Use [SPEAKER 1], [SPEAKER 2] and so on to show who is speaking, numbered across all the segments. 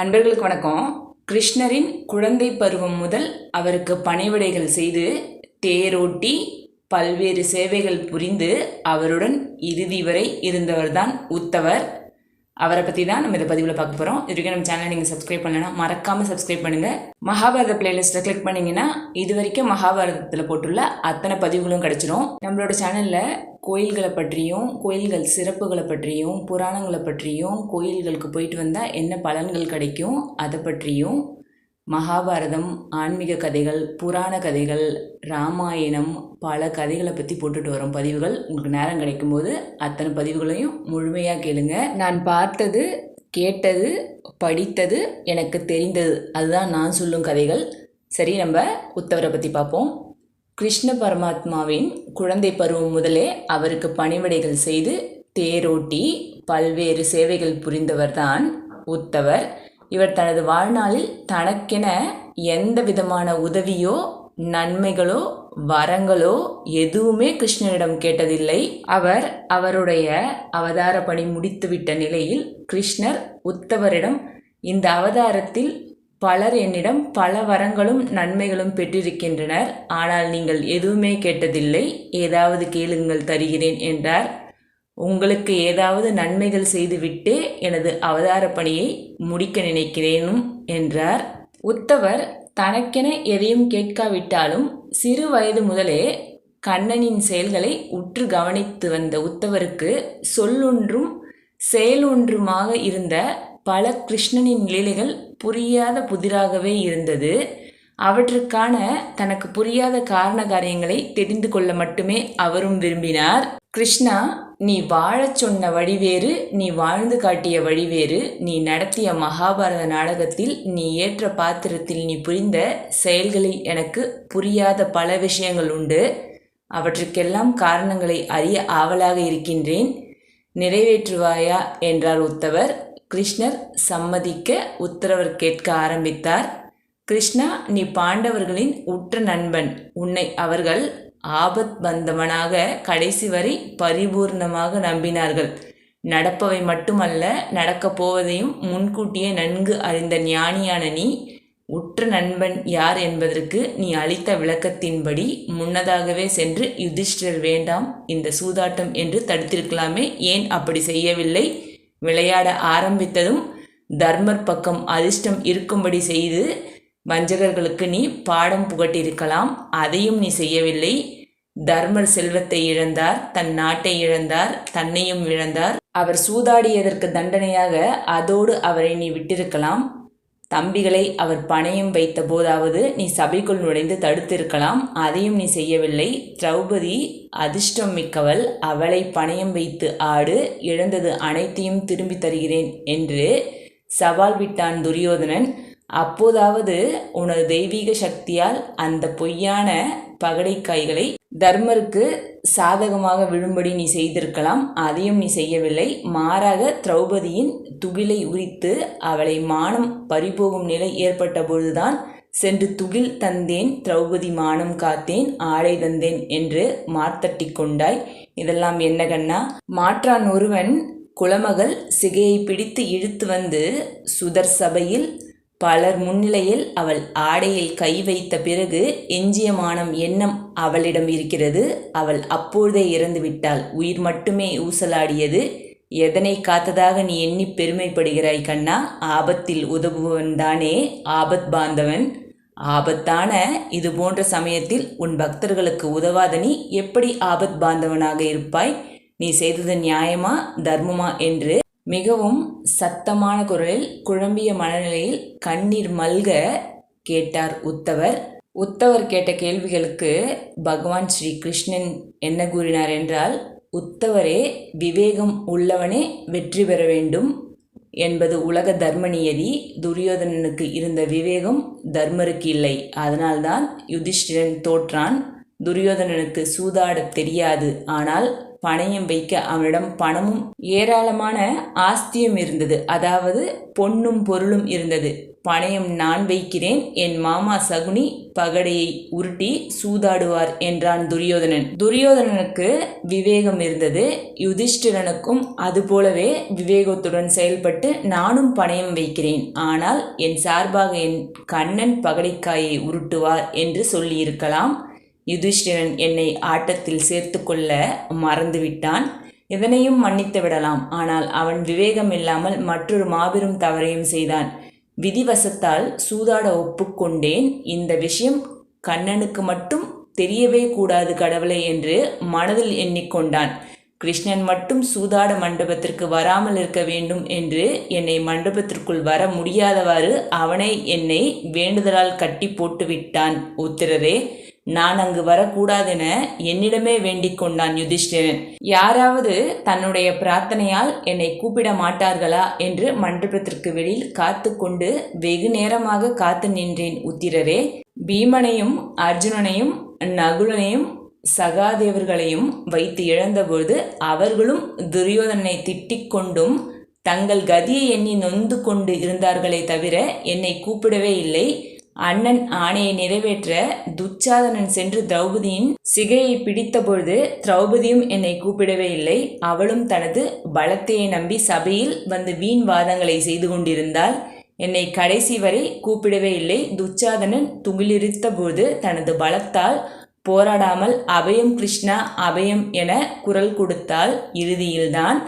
[SPEAKER 1] அன்பர்களுக்கு வணக்கம். கிருஷ்ணரின் குழந்தை பருவம் முதல் அவருக்கு பணிவிடைகள் செய்து தேரோட்டி பல்வேறு சேவைகள் புரிந்து அவருடன் இறுதி வரை இருந்தவர்தான் உத்தவர். அவரை பற்றி தான் நம்ம இந்த பதிவில் பார்க்க போகிறோம் இதுவரைக்கும் நம்ம சேனலை நீங்கள் சப்ஸ்கிரைப் பண்ணலைன்னா மறக்காமல் சப்ஸ்கிரைப் பண்ணுங்கள் மகாபாரத பிளேலிஸ்ட்டை கிளிக் பண்ணிங்கன்னா இது வரைக்கும் மகாபாரதத்தில் போட்டுள்ள அத்தனை பதிவுகளும் கிடச்சிரும். நம்மளோட சேனலில் கோயில்களை பற்றியும் கோயில்கள் சிறப்புகளை பற்றியும் புராணங்களை பற்றியும் கோயில்களுக்கு போயிட்டு வந்தால் என்ன பலன்கள் கிடைக்கும்? அதை பற்றியும் மகாபாரதம் ஆன்மீக கதைகள் புராண கதைகள் ராமாயணம் பல கதைகளை பற்றி போட்டுட்டு வரோம் பதிவுகள். உங்களுக்கு நேரம் கிடைக்கும்போது அத்தனை பதிவுகளையும் முழுமையாக கேளுங்க. நான் பார்த்தது கேட்டது படித்தது எனக்கு தெரிந்தது. அதுதான் நான் சொல்லும் கதைகள். சரி நம்ம உத்தவரை பற்றி பார்ப்போம். கிருஷ்ண பரமாத்மாவின் குழந்தை பருவம் முதலே அவருக்கு பணிவிடைகள் செய்து தேரோட்டி பல்வேறு சேவைகள் புரிந்தவர்தான் உத்தவர். இவர் தனது வாழ்நாளில் தனக்கென எந்த விதமான உதவியோ நன்மைகளோ வரங்களோ எதுவுமே கிருஷ்ணனிடம் கேட்டதில்லை. அவர் அவருடைய அவதார பணி முடித்துவிட்ட நிலையில் கிருஷ்ணர் உத்தவரிடம் இந்த அவதாரத்தில் பலர் என்னிடம் பல வரங்களும் நன்மைகளும் பெற்றிருக்கின்றனர். ஆனால் நீங்கள் எதுவுமே கேட்டதில்லை. ஏதாவது கேளுங்கள் தருகிறேன் என்றார். உங்களுக்கு ஏதாவது நன்மைகள் செய்துவிட்டு எனது அவதார பணியை முடிக்க நினைக்கிறேனும் என்றார். உத்தவர் தனக்கென எதையும் கேட்காவிட்டாலும் சிறு வயது முதலே கண்ணனின் செயல்களை உற்று கவனித்து வந்த உத்தவருக்கு சொல்லொன்றும் செயலொன்றுமாக இருந்த பல கிருஷ்ணனின் லீலைகள் புரியாத புதிராகவே இருந்தது. அவற்றுக்கான தனக்கு புரியாத காரண காரியங்களை தெரிந்து கொள்ள மட்டுமே அவரும் விரும்பினார். கிருஷ்ணா நீ வாழச் சொன்ன வழிவேறு நீ வாழ்ந்து காட்டிய வழிவேறு நீ நடத்திய மகாபாரத நாடகத்தில் நீ ஏற்ற பாத்திரத்தில் நீ புரிந்த செயல்களில் எனக்கு புரியாத பல விஷயங்கள் உண்டு. அவற்றுக்கெல்லாம் காரணங்களை அறிய ஆவலாக இருக்கின்றேன். நிறைவேற்றுவாயா? என்றார் உத்தவர். கிருஷ்ணர் சம்மதிக்க உத்தரவர் கேட்க ஆரம்பித்தார். கிருஷ்ணா நீ பாண்டவர்களின் உற்ற நண்பன். உன்னை அவர்கள் ஆபத் வந்தவனாக கடைசி வரை பரிபூர்ணமாக நம்பினார்கள். நடப்பவை மட்டுமல்ல நடக்கப் போவதையும் முன்கூட்டியே நன்கு அறிந்த ஞானியான நீ உற்ற நண்பன் யார் என்பதற்கு நீ அளித்த விளக்கத்தின்படி முன்னதாகவே சென்று யுதிஷ்டர் வேண்டாம் இந்த சூதாட்டம் என்று தடுத்திருக்கலாமே. ஏன் அப்படி செய்யவில்லை? விளையாட ஆரம்பித்ததும் தர்மர் பக்கம் அதிர்ஷ்டம் இருக்கும்படி செய்து வஞ்சகர்களுக்கு நீ பாடம் புகட்டியிருக்கலாம் அதையும் நீ செய்யவில்லை. தர்மர் செல்வத்தை இழந்தார் தன் நாட்டை இழந்தார் தன்னையும் இழந்தார். அவர் சூதாடியதற்கு தண்டனையாக அதோடு அவரை நீ விட்டிருக்கலாம். தம்பிகளை அவர் பணயம் வைத்த போதாவது நீ சபைக்குள் நுழைந்து தடுத்திருக்கலாம் அதையும் நீ செய்யவில்லை. திரௌபதி அதிர்ஷ்டம் மிக்கவள் அவளை பணையம் வைத்து ஆடு இழந்தது அனைத்தையும் திரும்பி தருகிறேன் என்று சவால் விட்டான் துரியோதனன். அப்போதாவது உனது தெய்வீக சக்தியால் அந்த பொய்யான பகடைக்காய்களை தர்மருக்கு சாதகமாக விழும்படி நீ செய்திருக்கலாம். அதையும் நீ செய்யவில்லை. மாறாக திரௌபதியின் துகிலை உரித்து அவளை மானம் பறிபோகும் நிலை ஏற்பட்ட பொழுதுதான் சென்று துகில் தந்தேன் திரௌபதி மானம் காத்தேன் ஆடை தந்தேன் என்று மார்த்தட்டி கொண்டாய். இதெல்லாம் என்ன கண்ணா? மாற்றான் ஒருவன் குலமகள் சிகையை பிடித்து இழுத்து வந்து சுதர் சபையில் பலர் முன்னிலையில் அவள் ஆடையில் கை வைத்த பிறகு எஞ்சிய மானம் எண்ணம் அவளிடம் இருக்கிறது. அவள் அப்பொழுதே இறந்துவிட்டாள் உயிர் மட்டுமே ஊசலாடியது. எதனை காத்ததாக நீ எண்ணி பெருமைப்படுகிறாய் கண்ணா? ஆபத்தில் உதவுவன் தானே ஆபத் பாந்தவன். ஆபத்தான இது போன்ற சமயத்தில் உன் பக்தர்களுக்கு உதவாத நீ எப்படி ஆபத் பாந்தவனாக இருப்பாய்? நீ செய்தது நியாயமா தர்மமா என்று மிகவும் சத்தமான குரலில் குழம்பிய மனநிலையில் கண்ணீர் மல்க கேட்டார் உத்தவர். உத்தவர் கேட்ட கேள்விகளுக்கு பகவான் ஸ்ரீ கிருஷ்ணன் என்ன கூறினார் என்றால் உத்தவரே விவேகம் உள்ளவனே வெற்றி பெற வேண்டும். என்பது உலக தர்ம நியதி துரியோதனனுக்கு இருந்த விவேகம் தர்மருக்கு இல்லை. அதனால்தான் யுதிஷ்டிரன் தோற்றான். துரியோதனனுக்கு சூதாடத் தெரியாது. ஆனால் பணையம் வைக்க அவனிடம் பணமும் ஏராளமான ஆஸ்தியும் இருந்தது. அதாவது பொன்னும் பொருளும் இருந்தது. பணையம் நான் வைக்கிறேன் என் மாமா சகுனி பகடையை உருட்டி சூதாடுவார் என்றான் துரியோதனன். துரியோதனனுக்கு விவேகம் இருந்தது. யுதிஷ்டிரனுக்கும் அதுபோலவே விவேகத்துடன் செயல்பட்டு நானும் பணயம் வைக்கிறேன். ஆனால் என் சார்பாக என் கண்ணன் பகடைக்காயை உருட்டுவார் என்று சொல்லியிருக்கலாம். யுதிஷ்டிரன் என்னை ஆட்டத்தில் சேர்த்துக்கொள்ள மறந்துவிட்டான். இதனையும் மன்னித்து விடலாம். ஆனால் அவன் விவேகம் இல்லாமல் மற்றொரு மாபெரும் தவறையும் செய்தான். விதிவசத்தால் சூதாட ஒப்புக்கொண்டேன். இந்த விஷயம் கண்ணனுக்கு மட்டும் தெரியவே கூடாது கடவுளை என்று மனதில் எண்ணிக்கொண்டான். கிருஷ்ணன் மட்டும் சூதாட மண்டபத்திற்கு வராமல் இருக்க வேண்டும் என்று என்னை மண்டபத்திற்குள் வர முடியாதவாறு அவனை என்னை வேண்டுதலால் கட்டி போட்டு விட்டான் உத்திரரே நான் அங்கு வரக்கூடாதென என்னிடமே வேண்டிக் கொண்டான் யுதிஷ்டிரன். யாராவது தன்னுடைய பிரார்த்தனையால் என்னை கூப்பிட மாட்டார்களா என்று மண்டபத்திற்கு வெளியில் காத்து கொண்டு வெகு நேரமாக காத்து நின்றேன் உத்திரரே. பீமனையும் அர்ஜுனனையும் நகுலனையும் சகாதேவர்களையும் வைத்து இழந்தபோது அவர்களும் துரியோதனை திட்டிக் கொண்டும் தங்கள் கதியை எண்ணி நொந்து கொண்டு இருந்தார்களே தவிர என்னை கூப்பிடவே இல்லை. அண்ணன் ஆணையை நிறைவேற்ற துச்சாதனன் சென்று திரௌபதியின் சிகையை பிடித்தபொழுது திரௌபதியும் என்னை கூப்பிடவே இல்லை. அவளும் தனது பலத்தையை நம்பி சபையில் வந்து வீண் வாதங்களை செய்து கொண்டிருந்தாள். என்னை கடைசி வரை கூப்பிடவே இல்லை. துச்சாதனன் துகிலிரித்தபோது தனது பலத்தால் போராடாமல் அபயம் கிருஷ்ணா அபயம் என குரல் கொடுத்தால் இறுதியில்தான்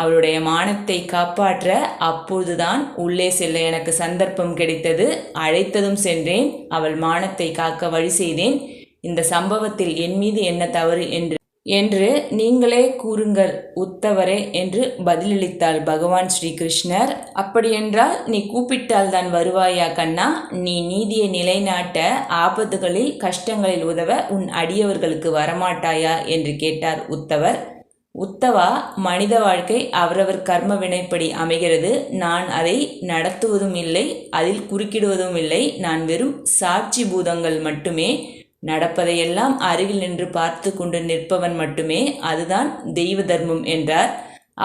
[SPEAKER 1] அவளுடைய மானத்தை காப்பாற்ற அப்போதுதான் உள்ளே செல்ல எனக்கு சந்தர்ப்பம் கிடைத்தது. அழைத்ததும் சென்றேன். அவள் மானத்தை காக்க வழி செய்தேன். இந்த சம்பவத்தில் என் மீது என்ன தவறு என்று என்று நீங்களே கூறுங்கள் உத்தவரே என்று பதிலளித்தாள் பகவான் ஸ்ரீகிருஷ்ணர். அப்படியென்றால் நீ கூப்பிட்டால் தான் வருவாயா கண்ணா? நீ நீதியை நிலைநாட்ட ஆபத்துகளில் கஷ்டங்களில் உதவ உன் அடியவர்களுக்கு வரமாட்டாயா? என்று கேட்டார் உத்தவர். உத்தவா மனித வாழ்க்கை அவரவர் கர்ம வினைப்படி அமைகிறது. நான் அதை நடத்துவதும் இல்லை அதில் குறுக்கிடுவதும் இல்லை நான் வெறும் சாட்சி பூதங்கள் மட்டுமே நடப்பதையெல்லாம் அருகில் நின்று பார்த்து கொண்டு நிற்பவன் மட்டுமே அதுதான் தெய்வ தர்மம் என்றார்.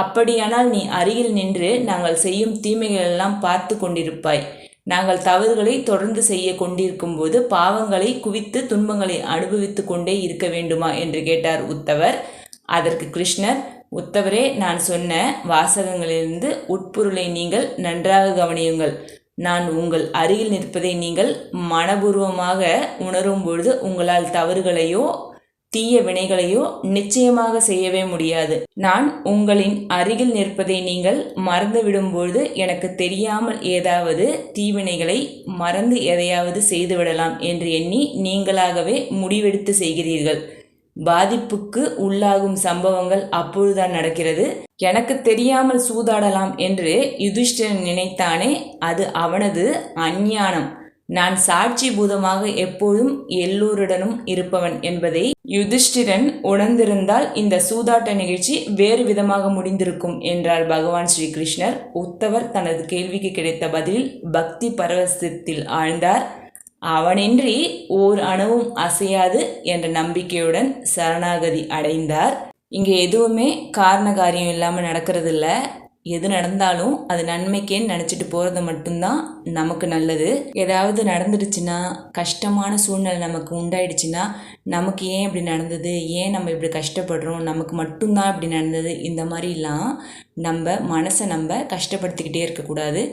[SPEAKER 1] அப்படியானால் நீ அருகில் நின்று நாங்கள் செய்யும் தீமைகளெல்லாம் பார்த்து கொண்டிருப்பாய். நாங்கள் தவறுகளை தொடர்ந்து செய்ய கொண்டிருக்கும் போது பாவங்களை குவித்து துன்பங்களை அனுபவித்து கொண்டே இருக்க வேண்டுமா? என்று கேட்டார் உத்தவர். அதற்கு கிருஷ்ணர் உத்தவரே நான் சொன்ன வாசகங்களிலிருந்து உட்பொருளை நீங்கள் நன்றாக கவனியுங்கள். நான் உங்கள் அருகில் நிற்பதை நீங்கள் மனபூர்வமாக உணரும் பொழுது உங்களால் தவறுகளையோ தீய வினைகளையோ நிச்சயமாக செய்யவே முடியாது. நான் உங்களின் அருகில் நிற்பதை நீங்கள் மறந்துவிடும் பொழுது எனக்கு தெரியாமல் ஏதாவது தீவினைகளை மறந்து எதையாவது செய்துவிடலாம் என்று எண்ணி நீங்களாகவே முடிவெடுத்து செய்கிறீர்கள். பாதிப்புக்கு உள்ளாகும் சம்பவங்கள் அப்பொழுதுதான் நடக்கிறது. எனக்கு தெரியாமல் சூதாடலாம் என்று யுதிஷ்டிரன் நினைத்தானே அது அவனது அஞ்ஞானம். நான் சாட்சி பூதமாக எப்போதும் எல்லோருடனும் இருப்பவன் என்பதை யுதிஷ்டிரன் உணர்ந்திருந்தால் இந்த சூதாட்ட நிகழ்ச்சி வேறு விதமாக முடிந்திருக்கும் என்றார் பகவான் ஸ்ரீகிருஷ்ணர். உத்தவர் தனது கேள்விக்கு கிடைத்த பதிலில் பக்தி பரவசத்தில் ஆழ்ந்தார். அவனின்றி ஓர் அணுவும் அசையாது என்ற நம்பிக்கையுடன் சரணாகதி அடைந்தார். இங்கே எதுவுமே காரண காரியம் இல்லாமல் நடக்கிறது இல்லை எது நடந்தாலும் அது நன்மைக்கேன்னு நினச்சிட்டு போகிறது மட்டும்தான் நமக்கு நல்லது. ஏதாவது நடந்துடுச்சுன்னா கஷ்டமான சூழ்நிலை நமக்கு உண்டாயிடுச்சுன்னா நமக்கு ஏன் இப்படி நடந்தது? ஏன் நம்ம இப்படி கஷ்டப்படுறோம்? நமக்கு மட்டும்தான் இப்படி நடந்தது? இந்த மாதிரிலாம் நம்ம மனசை நம்ம கஷ்டப்படுத்திக்கிட்டே இருக்கக்கூடாது.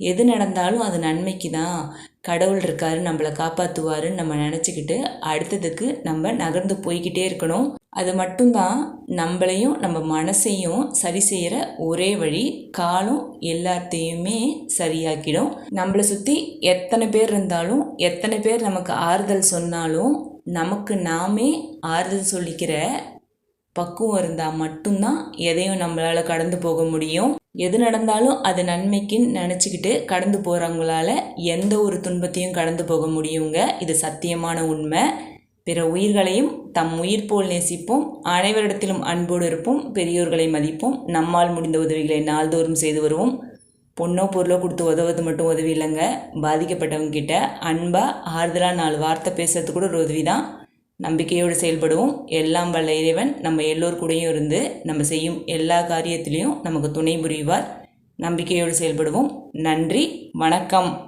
[SPEAKER 1] எது நடந்தாலும் அது நன்மைக்கு தான் கடவுள் இருக்காரு நம்மளை காப்பாற்றுவாருன்னு நம்ம நினச்சிக்கிட்டு அடுத்ததுக்கு நம்ம நகர்ந்து போய்கிட்டே இருக்கணும். அது மட்டும்தான் நம்மளையும் நம்ம மனசையும் சரி செய்கிற ஒரே வழி காலம் எல்லாத்தையுமே சரியாக்கிடும். நம்மளை சுற்றி எத்தனை பேர் இருந்தாலும் எத்தனை பேர் நமக்கு ஆறுதல் சொன்னாலும் நமக்கு நாமே ஆறுதல் சொல்லிக்கிற பக்குவம் இருந்தால் மட்டும்தான் எதையும் நம்மளால் கடந்து போக முடியும். எது நடந்தாலும் அது நன்மைக்குன்னு நினச்சிக்கிட்டு கடந்து போகிறவங்களால எந்த ஒரு துன்பத்தையும் கடந்து போக முடியுங்க. இது சத்தியமான உண்மை. பிற உயிர்களையும் தம் உயிர் போல் நேசிப்போம். அனைவரிடத்திலும் அன்போடு இருப்போம். பெரியோர்களை மதிப்போம். நம்மால் முடிந்த உதவிகளை நாள்தோறும் செய்து வருவோம். பொண்ணோ பொருளோ கொடுத்து உதவுறது மட்டும் உதவி இல்லைங்க. பாதிக்கப்பட்டவங்க கிட்ட அன்பாக ஆறுதலாக நாலு வார்த்தை பேசுறது கூட ஒரு உதவி தான் நம்பிக்கையோடு செயல்படுவோம். எல்லாம் வல்ல இறைவன் நம்ம எல்லோர் கூடயும் இருந்து நம்ம செய்யும் எல்லா காரியத்திலையும் நமக்கு துணை புரிவார். நம்பிக்கையோடு செயல்படுவோம். நன்றி வணக்கம்.